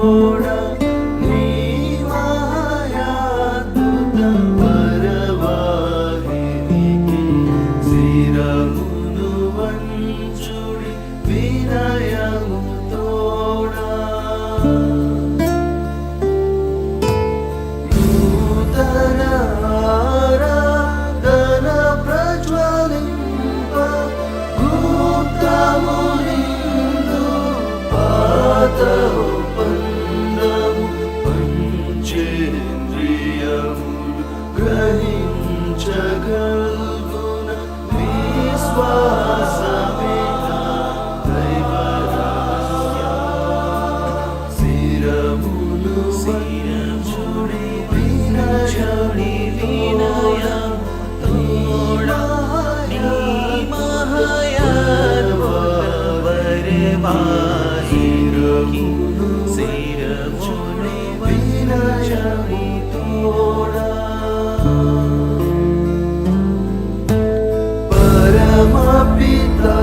ीवायादुतवरवाहिके श्रीरघुनुवञ्च स्वासवे दैव सिरपुरुषिर छुरि प्रिरक्षणी विनय तु मया वरेवाहि vida.